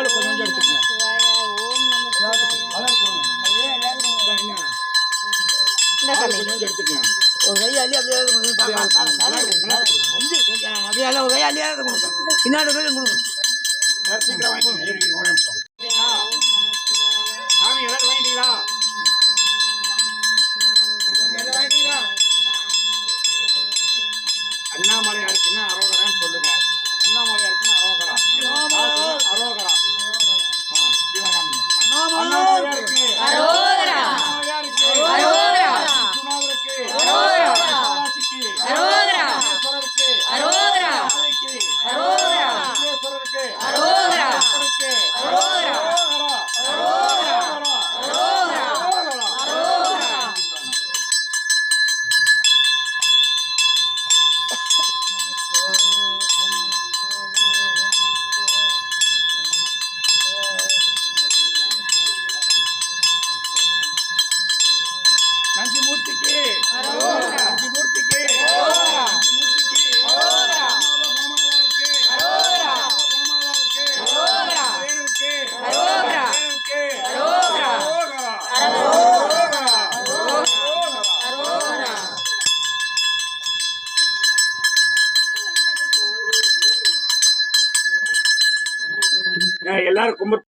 பால் கொஞ்சம் எடுத்துக்கங்க. கொஞ்சம் எடுத்துக்கங்க. ஒரு கை அப்படியே அப்படியே ஒரு கை அள்ளியாவது பின்னாடி கொடுங்க. எல்லாரும் கும்பிட்டு